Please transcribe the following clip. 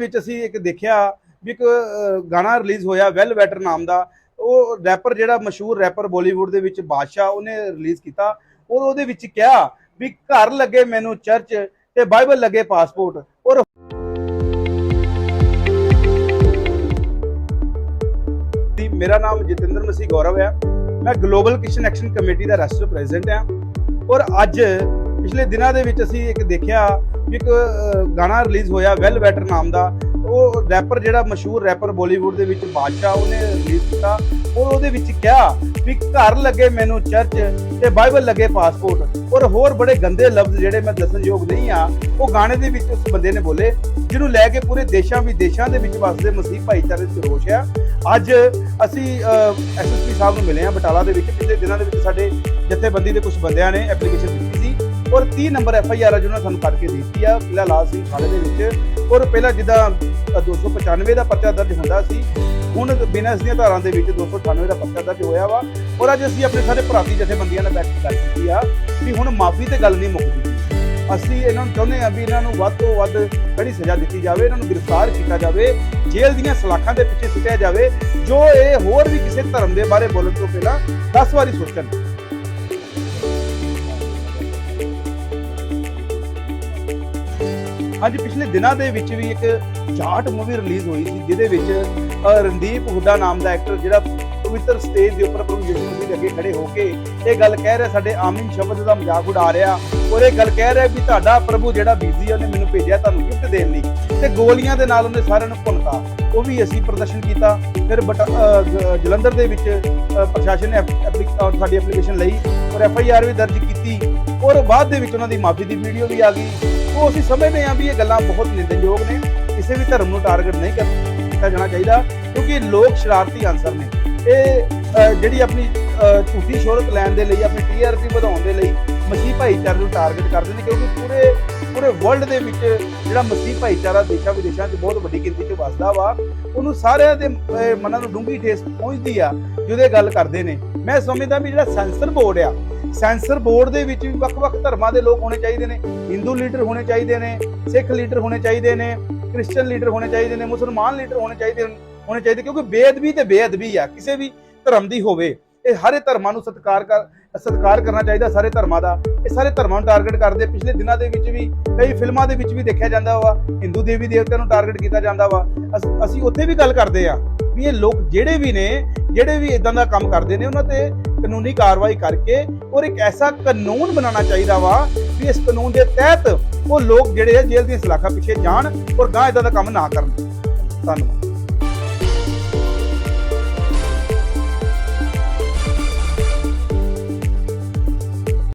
ਵਿੱਚ ਅਸੀਂ ਇੱਕ ਦੇਖਿਆ ਵੀ ਇੱਕ ਗਾਣਾ ਰਿਲੀਜ਼ ਹੋਇਆ ਵੈਲ ਵੈਟਰ ਨਾਮ ਦਾ। ਉਹ ਰੈਪਰ ਜਿਹੜਾ ਮਸ਼ਹੂਰ ਰੈਪਰ ਬਾਲੀਵੁੱਡ ਦੇ ਵਿੱਚ ਬਾਦਸ਼ਾਹ ਉਹਨੇ ਰਿਲੀਜ਼ ਕੀਤਾ। ਔਰ ਉਹਦੇ ਵਿੱਚ ਕਿਹਾ ਵੀ ਘਰ ਲੱਗੇ ਮੈਨੂੰ ਚਰਚ ਤੇ ਬਾਈਬਲ ਲੱਗੇ ਪਾਸਪੋਰਟ। ਔਰ ਮੇਰਾ ਨਾਮ ਜਤਿੰਦਰ ਮਸੀਹ ਗੌਰਵ ਹੈ। ਮੈਂ ਗਲੋਬਲ ਕਿਸ਼ਨ ਐਕਸ਼ਨ ਕਮੇਟੀ ਦਾ ਰਾਸ਼ਟਰ ਪ੍ਰੈਜ਼ੀਡੈਂਟ ਹਾਂ। ਔਰ ਅੱਜ ਪਿਛਲੇ ਦਿਨਾਂ ਦੇ ਵਿੱਚ ਅਸੀਂ ਇੱਕ ਦੇਖਿਆ ਇੱਕ ਗਾਣਾ ਰਿਲੀਜ਼ ਹੋਇਆ ਵੈਲ ਵੈਟਰ ਨਾਮ ਦਾ। ਉਹ ਰੈਪਰ ਜਿਹੜਾ ਮਸ਼ਹੂਰ ਰੈਪਰ ਬਾਲੀਵੁੱਡ ਦੇ ਵਿੱਚ ਬਾਦਸ਼ਾਹ ਉਹਨੇ ਰਿਲੀਜ਼ ਕੀਤਾ। ਔਰ ਉਹਦੇ ਵਿੱਚ ਕਿਹਾ ਵੀ ਘਰ ਲੱਗੇ ਮੈਨੂੰ ਚਰਚ ਤੇ ਬਾਈਬਲ ਲੱਗੇ ਪਾਸਪੋਰਟ ਔਰ ਹੋਰ ਬੜੇ ਗੰਦੇ ਲਫ਼ਜ਼ ਜਿਹੜੇ ਮੈਂ ਦੱਸਣਯੋਗ ਨਹੀਂ ਆ, ਉਹ ਗਾਣੇ ਦੇ ਵਿੱਚ ਉਸ ਬੰਦੇ ਨੇ ਬੋਲੇ, ਜਿਹਨੂੰ ਲੈ ਕੇ ਪੂਰੇ ਦੇਸ਼ਾਂ ਵਿਦੇਸ਼ਾਂ ਦੇ ਵਿੱਚ ਵਸਦੇ ਮਸੀਹ ਭਾਈਚਾਰੇ ਚ ਰੋਸ਼ ਆ। ਅੱਜ ਅਸੀਂ ਐਸਐਸਪੀ ਸਾਹਿਬ ਨੂੰ ਮਿਲੇ ਆ ਬਟਾਲਾ ਦੇ ਵਿੱਚ, ਪਿਛਲੇ ਦਿਨਾਂ ਦੇ ਵਿੱਚ ਸਾਡੇ ਜਥੇਬੰਦੀ ਦੇ ਕੁਝ ਬੰਦਿਆਂ ਨੇ ਐਪਲੀਕੇਸ਼ਨ ਦਿੱਤੀ। ਔਰ 30 ਨੰਬਰ ਐਫ ਆਈ ਆਰ ਆ ਜਿਹਨਾਂ ਸਾਨੂੰ ਕਰਕੇ ਦਿੱਤੀ ਆ ਕਿਲਾ ਲਾਲ ਸਿੰਘ ਥਾਣੇ ਦੇ ਵਿੱਚ। ਔਰ ਪਹਿਲਾਂ ਜਿੱਦਾਂ ਅ, 295 ਦਾ ਪਰਚਾ ਦਰਜ ਹੁੰਦਾ ਸੀ ਹੁਣ ਬਿਨਾਂ ਇਸ ਦੀਆਂ ਧਾਰਾਂ ਦੇ ਵਿੱਚ 298 ਦਾ ਪਰਚਾ ਦਰਜ ਹੋਇਆ ਵਾ। ਔਰ ਅੱਜ ਅਸੀਂ ਆਪਣੇ ਸਾਰੇ ਭਰਾਤੀ ਜਥੇਬੰਦੀਆਂ ਨਾਲ ਬੈਠ ਕਰ ਗੱਲ ਕੀਤੀ ਆ ਵੀ ਹੁਣ ਮਾਫੀ ਤੇ ਗੱਲ ਨਹੀਂ ਮੁੱਕਦੀ। ਅਸੀਂ ਇਹਨਾਂ ਨੂੰ ਚਾਹੁੰਦੇ ਆ ਵੀ ਇਹਨਾਂ ਨੂੰ ਵੱਧ ਤੋਂ ਵੱਧ ਕੜੀ ਸਜ਼ਾ ਦਿੱਤੀ ਜਾਵੇ ਇਹਨਾਂ ਨੂੰ ਗ੍ਰਿਫਤਾਰ ਕੀਤਾ ਜਾਵੇ ਜੇਲ੍ਹ ਦੀਆਂ ਸਲਾਖਾਂ ਦੇ ਪਿੱਛੇ ਸੁੱਟਿਆ ਜਾਵੇ ਜੋ ਇਹ ਹੋਰ ਵੀ ਕਿਸੇ ਧਰਮ ਦੇ ਬਾਰੇ ਬੋਲਣ ਤੋਂ ਪਹਿਲਾਂ 10 ਵਾਰੀ ਸੋਚਣ। ਅੱਜ ਪਿਛਲੇ ਦਿਨਾਂ ਦੇ ਵਿੱਚ ਵੀ ਇੱਕ ਜਾਟ ਮੂਵੀ ਰਿਲੀਜ਼ ਹੋਈ ਸੀ, ਜਿਹਦੇ ਵਿੱਚ ਰਣਦੀਪ ਹੁੱਡਾ ਨਾਮ ਦਾ ਐਕਟਰ ਜਿਹੜਾ ਪਵਿੱਤਰ ਸਟੇਜ ਦੇ ਉੱਪਰ ਪ੍ਰਭੂ ਯਿਸੂ ਮਸੀਹ ਦੇ ਅੱਗੇ ਖੜੇ ਹੋ ਕੇ ਇਹ ਗੱਲ ਕਹਿ ਰਿਹਾ, ਸਾਡੇ ਆਮੀਨ ਸ਼ਬਦ ਦਾ ਮਜ਼ਾਕ ਉਡਾ ਰਿਹਾ ਔਰ ਇਹ ਗੱਲ ਕਹਿ ਰਿਹਾ ਵੀ ਤੁਹਾਡਾ ਪ੍ਰਭੂ ਜਿਹੜਾ ਬੀਜੀ ਉਹਨੇ ਮੈਨੂੰ ਭੇਜਿਆ ਤੁਹਾਨੂੰ ਗਿਫਟ ਦੇਣ ਲਈ ਤੇ ਗੋਲੀਆਂ ਦੇ ਨਾਲ ਉਹਨੇ ਸਾਰਿਆਂ ਨੂੰ ਭੁੰਨਤਾ, ਉਹ ਵੀ ਅਸੀਂ ਪ੍ਰਦਰਸ਼ਨ ਕੀਤਾ, ਫਿਰ ਬਟ ਜਲੰਧਰ ਦੇ ਵਿੱਚ ਪ੍ਰਸ਼ਾਸਨ ਨੇ ਐਪ- ਸਾਡੀ ਐਪਲੀਕੇਸ਼ਨ ਲਈ ਔਰ ਐਫ ਆਈ ਆਰ ਵੀ ਦਰਜ ਕੀਤੀ ਔਰ ਬਾਅਦ ਦੇ ਵਿੱਚ ਉਹਨਾਂ ਦੀ ਮਾਫੀ ਦੀ ਵੀਡੀਓ ਵੀ ਆ ਗਈ। ਉਹ ਅਸੀਂ ਸਮਝਦੇ ਹਾਂ ਵੀ ਇਹ ਗੱਲਾਂ ਬਹੁਤ ਨਿੰਦਣਯੋਗ ਨੇ, ਕਿਸੇ ਵੀ ਧਰਮ ਨੂੰ ਟਾਰਗੇਟ ਨਹੀਂ ਕਰ, ਕੀਤਾ ਜਾਣਾ ਚਾਹੀਦਾ ਕਿਉਂਕਿ ਲੋਕ ਸ਼ਰਾਰਤੀ ਅਨਸਰ ਨੇ। ਇਹ ਜਿਹੜੀ ਆਪਣੀ ਅ, ਝੂਠੀ ਸ਼ੋਹਰਤ ਲੈਣ ਦੇ ਲਈ ਆਪਣੀ ਟੀਆਰਪੀ ਵਧਾਉਣ ਦੇ ਲਈ ਮਸੀਹ ਭਾਈਚਾਰੇ ਨੂੰ ਟਾਰਗੇਟ ਕਰਦੇ ਨੇ ਕਿਉਂਕਿ ਪੂਰੇ ਪੂਰੇ ਵਰਲਡ ਦੇ ਵਿੱਚ ਜਿਹੜਾ ਮਸੀਹ ਭਾਈਚਾਰਾ ਦੇਸ਼ਾਂ ਵਿਦੇਸ਼ਾਂ 'ਚ ਬਹੁਤ ਵੱਡੀ ਗਿਣਤੀ 'ਚ ਵਸਦਾ ਵਾ ਉਹਨੂੰ ਸਾਰਿਆਂ ਦੇ ਮਨਾਂ ਨੂੰ ਡੂੰਘੀ ਠੇਸ ਪਹੁੰਚਦੀ ਆ ਜਿਹਦੇ ਇਹ ਗੱਲ ਕਰਦੇ ਨੇ। ਮੈਂ ਸਮਝਦਾ ਵੀ ਜਿਹੜਾ ਸੈਂਸਰ ਬੋਰਡ ਆ ਸੈਂਸਰ ਬੋਰਡ ਦੇ ਵਿੱਚ ਵੀ ਵੱਖ-ਵੱਖ ਧਰਮਾਂ ਦੇ ਲੋਕ ਹੋਣੇ ਚਾਹੀਦੇ ਨੇ ਹਿੰਦੂ ਲੀਡਰ ਹੋਣੇ ਚਾਹੀਦੇ ਨੇ ਸਿੱਖ ਲੀਡਰ ਹੋਣੇ ਚਾਹੀਦੇ ਨੇ ਕ੍ਰਿਸਚੀਅਨ ਲੀਡਰ ਹੋਣੇ ਚਾਹੀਦੇ ਨੇ ਮੁਸਲਮਾਨ ਲੀਡਰ ਹੋਣੇ ਚਾਹੀਦੇ ਨੇ। ਹੋਣੇ ਚਾਹੀਦੇ, ਕਿਉਂਕਿ ਬੇਅਦਬੀ ਤੇ ਬੇਅਦਬੀ ਆ, ਕਿਸੇ ਵੀ ਧਰਮ ਦੀ ਹੋਵੇ। ਇਹ ਸਾਰੇ ਧਰਮਾਂ ਨੂੰ ਸਤਿਕਾਰ ਕਰ, ਸਤਿਕਾਰ ਕਰਨਾ ਚਾਹੀਦਾ ਸਾਰੇ ਧਰਮਾਂ ਦਾ। ਇਹ ਸਾਰੇ ਧਰਮਾਂ ਨੂੰ ਟਾਰਗੇਟ ਕਰਦੇ। ਪਿਛਲੇ ਦਿਨਾਂ ਦੇ ਵਿੱਚ ਵੀ, ਕਈ ਫਿਲਮਾਂ ਦੇ ਵਿੱਚ ਵੀ ਦੇਖਿਆ ਜਾਂਦਾ ਵਾ ਹਿੰਦੂ ਦੇਵੀ ਦੇਵਤਿਆਂ ਨੂੰ ਟਾਰਗੇਟ ਕੀਤਾ ਜਾਂਦਾ ਵਾ। ਅਸ- ਅਸੀਂ ਉੱਥੇ ਵੀ ਗੱਲ ਕਰਦੇ ਆ ਵੀ ਇਹ ਲੋਕ ਜਿਹੜੇ ਵੀ ਨੇ, ਜਿਹੜੇ ਵੀ ਇਦਾਂ ਦਾ ਕੰਮ ਕਰਦੇ ਨੇ, ਉਹਨਾਂ ਤੇ ਕਾਨੂੰਨੀ ਕਾਰਵਾਈ ਕਰਕੇ ਔਰ ਇੱਕ ਐਸਾ ਕਾਨੂੰਨ ਬਣਾਉਣਾ ਚਾਹੀਦਾ ਵਾ ਵੀ ਇਸ ਕਾਨੂੰਨ ਦੇ ਤਹਿਤ ਉਹ ਲੋਕ ਜਿਹੜੇ ਆ ਜੇਲ੍ਹ ਦੀਆਂ ਸਲਾਖਾਂ ਪਿੱਛੇ ਜਾਣ ਔਰ ਗਾਂ ਇਦਾਂ ਦਾ ਕੰਮ ਨਾ ਕਰਨ। ਧੰਨਵਾਦ।